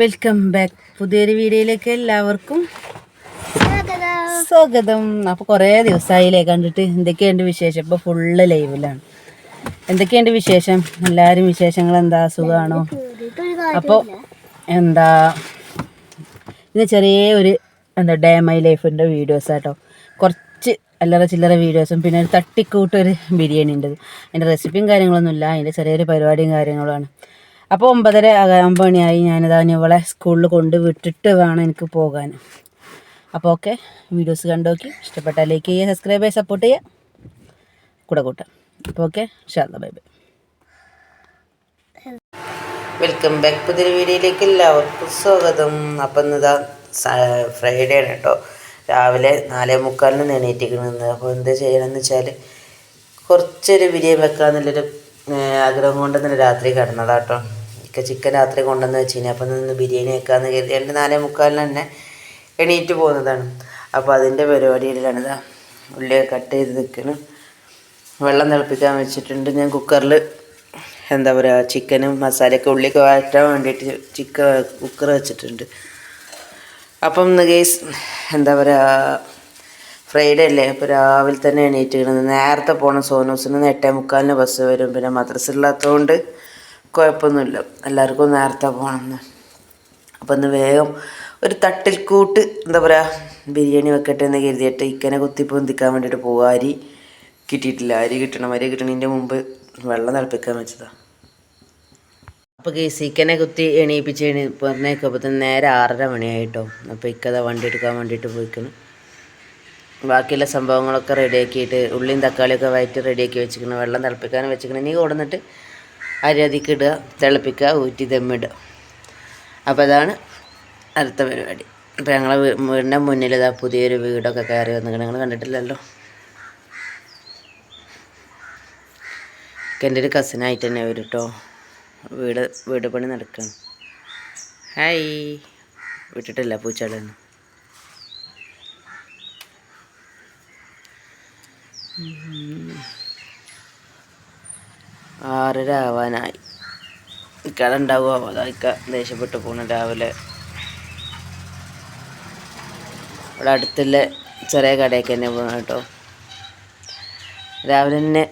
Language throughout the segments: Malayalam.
വെൽക്കം ബാക്ക് പുതിയൊരു വീഡിയോയിലേക്ക് എല്ലാവർക്കും സ്വാഗതം. അപ്പോൾ കുറേ ദിവസമായില്ലേ കണ്ടിട്ട് എന്തൊക്കെയുണ്ട് വിശേഷം? ഇപ്പോൾ ഫുള്ള് ലൈവിലാണ് എന്തൊക്കെയുണ്ട് വിശേഷം? എല്ലാവരും വിശേഷങ്ങൾ എന്താ സുഖമാണോ അപ്പോൾ എന്താ? ഇത് ചെറിയ ഒരു എന്താ ഡേ മൈ ലൈഫിന്റെ വീഡിയോസ് ആട്ടോ കുറച്ച് അല്ലറ ചില്ലറ വീഡിയോസും പിന്നെ ഒരു തട്ടിക്കൂട്ടൊരു ബിരിയാണി ഉണ്ട് അതിന്റെ റെസിപ്പിയും കാര്യങ്ങളൊന്നുമില്ല. അതിന്റെ ചെറിയൊരു പരിപാടിയും കാര്യങ്ങളുമാണ്. അപ്പോൾ ഒമ്പതര ആകുമ്പോൾ മണിയായി ഞാനിതാ ഇവളെ സ്കൂളിൽ കൊണ്ട് വിട്ടിട്ട് വേണം എനിക്ക് പോകാൻ. അപ്പോൾ ഓക്കെ വീഡിയോസ് കണ്ടോക്കി ഇഷ്ടപ്പെട്ടാൽ ലൈക്ക് ചെയ്യുക സബ്സ്ക്രൈബ് ചെയ്യുക സപ്പോർട്ട് ചെയ്യുക. കൂടെ കൂട്ടാം. അപ്പോൾ okay Shada bye bye welcome back പുതിയ വീഡിയോയിലേക്ക് എല്ലാവർക്കും സ്വാഗതം. അപ്പം ഇന്നിതാ ഫ്രൈഡേ ആണ് കേട്ടോ. രാവിലെ നാലേ മുക്കാലിന് എണീറ്റിരിക്കുന്നത് അപ്പോൾ എന്താ ചെയ്യണമെന്ന് വെച്ചാൽ കുറച്ചൊരു ബിരിയാണി വെക്കാൻ നല്ലൊരു ആഗ്രഹം കൊണ്ട് തന്നെ രാത്രി കിടന്നതാ കേട്ടോ. ഇക്ക ചിക്കൻ രാത്രി കൊണ്ടുവന്ന് വെച്ച് കഴിഞ്ഞാൽ അപ്പം നിന്ന് ബിരിയാണി വെക്കാമെന്ന് കരുതി. രണ്ട് നാലേ മുക്കാലിന് തന്നെ എണീറ്റ് പോകുന്നതാണ്. അപ്പോൾ അതിന്റെ പരിപാടിയിലാണ് ഇതാ ഉള്ളിയൊക്കെ കട്ട് ചെയ്ത് നിൽക്കണം വെള്ളം തിളപ്പിക്കാൻ വെച്ചിട്ടുണ്ട്. ഞാൻ കുക്കറിൽ എന്താ പറയുക ചിക്കനും മസാലയൊക്കെ ഉള്ളിയൊക്കെ വഴറ്റാൻ വേണ്ടിയിട്ട് ചിക്കൻ കുക്കർ വെച്ചിട്ടുണ്ട്. അപ്പം ഇന്ന് കേസ് എന്താ പറയുക ഫ്രൈഡേ അല്ലേ? അപ്പോൾ രാവിലെ തന്നെ എണീറ്റ് കിടന്ന് നേരത്തെ പോകണം സോനൂസിന് എട്ടേ മുക്കാലിന് ബസ് വരും. പിന്നെ മദ്രസ ഇല്ലാത്തതുകൊണ്ട് കുഴപ്പമൊന്നുമില്ല. എല്ലാവർക്കും നേരത്തെ പോകണമെന്ന്. അപ്പം ഒന്ന് വേഗം ഒരു തട്ടിൽ കൂട്ട് എന്താ പറയുക ബിരിയാണി വെക്കട്ടെ എന്ന് കരുതിയിട്ട് ഇക്കനെ കുത്തി പൊന്തിക്കാൻ വേണ്ടിയിട്ട് പോകുക അരി കിട്ടിയിട്ടില്ല. അരി കിട്ടണം. അരി കിട്ടണതിന്റെ മുമ്പ് വെള്ളം തിളപ്പിക്കാൻ വെച്ചതാണ് അപ്പോൾ കേസ് ഇക്കനെ കുത്തി എണീപ്പിച്ച് എണീ പറഞ്ഞേക്കപ്പോൾ തന്നെ നേരെ ആറര മണിയായിട്ടോ. അപ്പോൾ ഇക്കത വണ്ടി എടുക്കാൻ വേണ്ടിയിട്ട് പോയിക്കണം. ബാക്കിയുള്ള സംഭവങ്ങളൊക്കെ റെഡിയാക്കിയിട്ട് ഉള്ളിയും തക്കാളിയൊക്കെ വയറ്റി റെഡിയാക്കി വെച്ചിരിക്കണം. വെള്ളം തിളപ്പിക്കാൻ വെച്ചിരിക്കണം. നീ കൊടുന്നിട്ട് അരി അതിക്ക് ഇടുക തിളപ്പിക്കുക ഊറ്റി ദമ്മിടുക. അപ്പോൾ അതാണ് അടുത്ത പരിപാടി. അപ്പോൾ ഞങ്ങളെ വീടിന്റെ മുന്നിൽ ഇതാ പുതിയൊരു വീടൊക്കെ കയറി വന്നിട്ട് നിങ്ങൾ കണ്ടിട്ടില്ലല്ലോ? എന്റെ ഒരു കസിനായിട്ട് തന്നെ വരും കേട്ടോ വീട് വീട് പണി നടക്കണം. ഹായ് വിട്ടിട്ടില്ല പൂച്ചാളൊന്നും ആറര ആവാനായി ഇക്കട ഉണ്ടാവുമോ അതായിക്ക ദേഷ്യപ്പെട്ട് പോണു രാവിലെ. ഇവിടെ അടുത്തുള്ള ചെറിയ കടയൊക്കെ തന്നെ പോകണം കേട്ടോ. രാവിലെ തന്നെ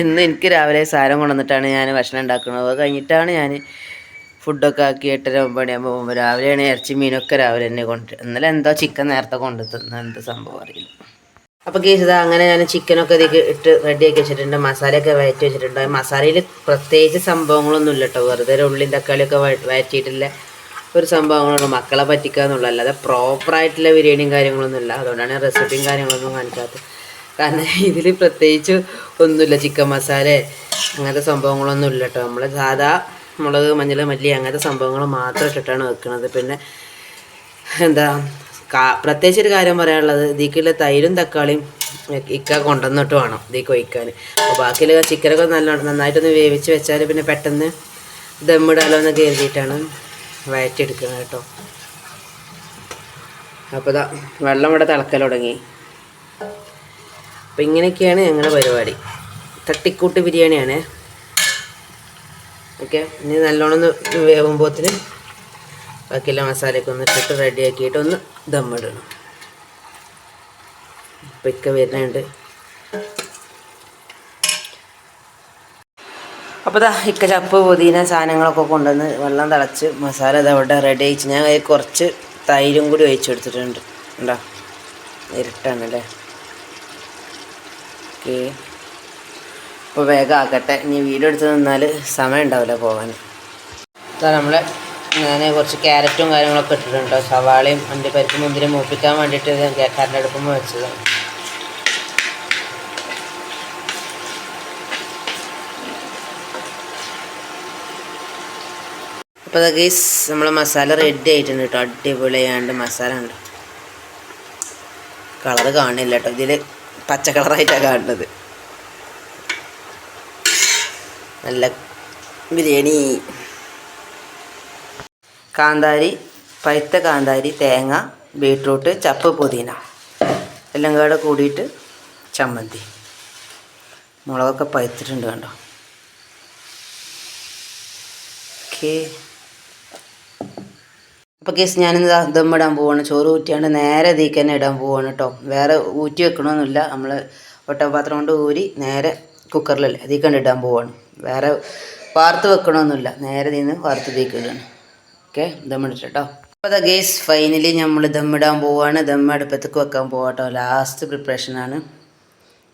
എന്ന് എനിക്ക് രാവിലെ സാധനം കൊണ്ടുവന്നിട്ടാണ് ഞാൻ ഭക്ഷണം ഉണ്ടാക്കുന്നത്. അത് കഴിഞ്ഞിട്ടാണ് ഞാൻ ഫുഡൊക്കെ ആക്കി എട്ടര മണി മണിയാകുമ്പോൾ പോകുമ്പോൾ രാവിലെയാണ് ഇറച്ചി മീനൊക്കെ രാവിലെ തന്നെ കൊണ്ട് ഇന്നലെ എന്തോ ചിക്കൻ നേരത്തെ കൊണ്ടു എന്ത് സംഭവം അറിയില്ല. അപ്പോൾ കേസ് അങ്ങനെ ഞാൻ ചിക്കനൊക്കെ ഇതിലേക്ക് ഇട്ട് റെഡിയാക്കി വെച്ചിട്ടുണ്ട്. മസാലയൊക്കെ വയറ്റി വെച്ചിട്ടുണ്ട്. മസാലയിൽ പ്രത്യേകിച്ച് സംഭവങ്ങളൊന്നും ഇല്ല കേട്ടോ വെറുതെ ഉള്ളിയും തക്കാളിയൊക്കെ വയറ്റിയിട്ടില്ല ഒരു സംഭവങ്ങളുള്ളൂ മക്കളെ പറ്റിക്കുക എന്നുള്ള. അല്ലാതെ പ്രോപ്പറായിട്ടുള്ള ബിരിയാണിയും കാര്യങ്ങളൊന്നും ഇല്ല. അതുകൊണ്ടാണ് റെസിപ്പിയും കാര്യങ്ങളൊന്നും കാണിക്കാത്തത്. കാരണം ഇതിൽ പ്രത്യേകിച്ച് ഒന്നുമില്ല. ചിക്കൻ മസാല അങ്ങനത്തെ സംഭവങ്ങളൊന്നും ഇല്ല കേട്ടോ നമ്മൾ സാധാ മുളക് മഞ്ഞൾ മല്ലി അങ്ങനത്തെ സംഭവങ്ങൾ മാത്രം ഇട്ടിട്ടാണ് വെക്കുന്നത് പിന്നെ എന്താ പ്രത്യേകിച്ച് ഒരു കാര്യം പറയാനുള്ളത് ഇതിക്കുള്ള തൈരും തക്കാളിയും ഇക്ക കൊണ്ടുവന്നിട്ട് വേണം ഇതിക്ക് ഒഴിക്കാൻ അപ്പോൾ ബാക്കിയുള്ള ചിക്കനൊക്കെ നല്ല നന്നായിട്ടൊന്ന് വേവിച്ച് വെച്ചാൽ പിന്നെ പെട്ടെന്ന് ദമ്മിടാലോ എന്ന് കരുതിയിട്ടാണ് വയറ്റെടുക്കുന്നത് കേട്ടോ. അപ്പോൾ ഇതാ വെള്ളം ഇവിടെ തിളക്കൽ തുടങ്ങി. അപ്പം ഇങ്ങനെയൊക്കെയാണ് ഞങ്ങളുടെ പരിപാടി. തട്ടിക്കൂട്ട് ബിരിയാണിയാണ്. ഓക്കെ? ഇനി നല്ലോണം ഒന്ന് വേവുമ്പോത്തിന് ബാക്കിയുള്ള മസാലയൊക്കെ ഒന്ന് ഇട്ടിട്ട് റെഡിയാക്കിയിട്ട് ഒന്ന് ദമ്മിടണം. ഇപ്പം ഇക്ക വരുന്നുണ്ട്. അപ്പോൾ ഇതാ ഇക്ക ചപ്പ് പുതിന സാധനങ്ങളൊക്കെ കൊണ്ടുവന്ന് വെള്ളം തിളച്ച് മസാല ഇത് അവിടെ റെഡി ആയിച്ച്. ഞാൻ കുറച്ച് തൈരും കൂടി ഒഴിച്ചെടുത്തിട്ടുണ്ട് ഉണ്ടോ ഇരട്ടാണ് അല്ലേ? ഓക്കെ. അപ്പോൾ വേഗം ആക്കട്ടെ. ഇനി വീഡിയോ എടുത്ത് നിന്നാൽ സമയം ഉണ്ടാവില്ല പോകാൻ ഇതാ നമ്മൾ ഞാൻ കുറച്ച് ക്യാരറ്റും കാര്യങ്ങളൊക്കെ ഇട്ടിട്ടുണ്ട്. സവാളയും അണ്ടിപ്പരിപ്പ് മുന്തിരി മൂപ്പിക്കാൻ വേണ്ടിയിട്ട് ഞാൻ അടുപ്പം വെച്ചതാണ് അപ്പോൾ അതൊക്കെ നമ്മൾ മസാല റെഡി ആയിട്ടുണ്ട് കേട്ടോ. അടിപൊളിയാണ്ട് മസാല ഉണ്ട് കളറ് കാണില്ല കേട്ടോ. ഇതിൽ പച്ച കളറായിട്ടാണ് കാണുന്നത്. നല്ല ബിരിയാണി. കാന്താരി പഴുത്ത കാന്താരി തേങ്ങ ബീട്രൂട്ട് ചപ്പ് പുതിന. എല്ലാം കൂടെ കൂടിയിട്ട് ചമ്മന്തി. മുളകൊക്കെ പഴുത്തിട്ടുണ്ട് കണ്ടോ? ഓക്കേ. അപ്പോൾ കേസ് ഞാനിന്ന് ഇടാൻ പോവാണ്. ചോറ് ഊറ്റിയാണ്ട് നേരെ ഇതിലേക്ക് തന്നെ ഇടാൻ പോവാണ് കേട്ടോ വേറെ ഊറ്റി വെക്കണമെന്നില്ല നമ്മൾ ഒട്ടപാത്രം കൊണ്ട് ഊരി നേരെ കുക്കറിലല്ലേ കണ്ട് ഇടാൻ പോവാണ്. വേറെ വാർത്ത് വെക്കണമെന്നില്ല നേരെ നിന്ന് വാർത്ത് ഇതിലേക്ക് ഇടുകയാണ് ഓക്കെ ദമ്മിടട്ടെ കേട്ടോ അപ്പോൾ അതാ ഗേസ് ഫൈനലി നമ്മൾ ദമ്മിടാൻ പോവാണ്. ദമ്മ അടുപ്പത്തേക്ക് വെക്കാൻ പോവാം കേട്ടോ ലാസ്റ്റ് പ്രിപ്പറേഷനാണ്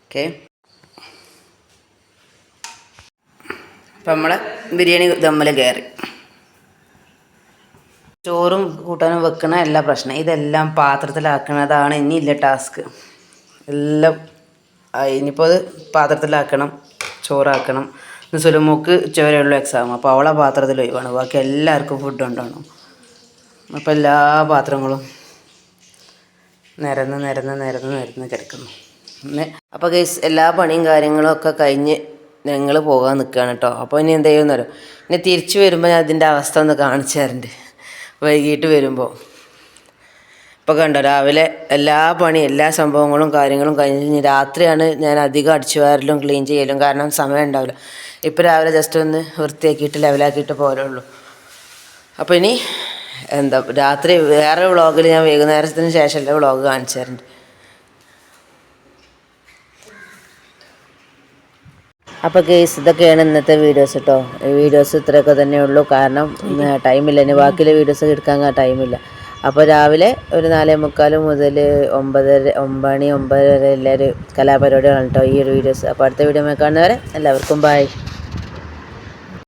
ഓക്കെ. അപ്പം നമ്മളെ ബിരിയാണി ദമ്മൽ കയറി ചോറും കൂട്ടാനും വെക്കണ എല്ലാ പ്രശ്നം. ഇതെല്ലാം പാത്രത്തിലാക്കണതാണ് ഇനിയില്ല ടാസ്ക് എല്ലാം. ഇനിയിപ്പോൾ അത് പാത്രത്തിലാക്കണം ചോറാക്കണം. സുലമോക്ക് ഉച്ചവരെയുള്ള എക്സാം അപ്പോൾ അവളെ പാത്രത്തിൽ ഒഴിവാണ്. ബാക്കി എല്ലാവർക്കും ഫുഡ് ഉണ്ടാവണം അപ്പോൾ എല്ലാ പാത്രങ്ങളും നിരന്ന് നിരന്ന് നിരന്ന് നിരന്ന് കിടക്കുന്നു. അപ്പോൾ ഗൈസ് എല്ലാ പണിയും കാര്യങ്ങളും ഒക്കെ കഴിഞ്ഞ് ഞങ്ങൾ പോകാൻ നിൽക്കുകയാണ് കേട്ടോ അപ്പോൾ ഇനി എന്ത് ചെയ്യുമെന്ന് അറിയോ? ഇനി തിരിച്ചു വരുമ്പോൾ ഞാൻ അതിന്റെ അവസ്ഥ ഒന്ന് കാണിച്ചു തരണ്ട്. വൈകിട്ട് വരുമ്പോൾ ഇപ്പോൾ കണ്ടോ രാവിലെ എല്ലാ പണി എല്ലാ സംഭവങ്ങളും കാര്യങ്ങളും കഴിഞ്ഞ് രാത്രിയാണ് ഞാൻ അധികം അടിച്ചു വാരലും ക്ലീൻ ചെയ്യലും. കാരണം സമയം ഉണ്ടാവില്ല. ഇപ്പോൾ രാവിലെ ജസ്റ്റ് ഒന്ന് വൃത്തിയാക്കിയിട്ട് ലെവലാക്കിയിട്ട് പോലുള്ളൂ അപ്പോൾ ഇനി എന്താ രാത്രി വേറെ വ്ളോഗിൽ ഞാൻ വൈകുന്നേരത്തിന് ശേഷമല്ല വ്ളോഗ് കാണിച്ചു തരുന്നുണ്ട് അപ്പോൾ കേസ് ഇതൊക്കെയാണ് ഇന്നത്തെ വീഡിയോസ് കേട്ടോ വീഡിയോസ് ഇത്രയൊക്കെ തന്നെ ഉള്ളൂ. കാരണം ടൈമില്ല ഇനി ബാക്കിയിലെ വീഡിയോസ് എടുക്കാൻ ടൈമില്ല അപ്പോൾ രാവിലെ ഒരു നാലേ മുക്കാൽ മുതൽ ഒമ്പതര ഒമ്പണി ഒമ്പതര ഒമ്പത് വരെ എല്ലാവരും കലാപരിപാടികളാണ് കേട്ടോ ഈ ഒരു വീഡിയോസ് അപ്പോൾ അടുത്ത വീഡിയോ കാണുന്നവരെ എല്ലാവർക്കും ബൈ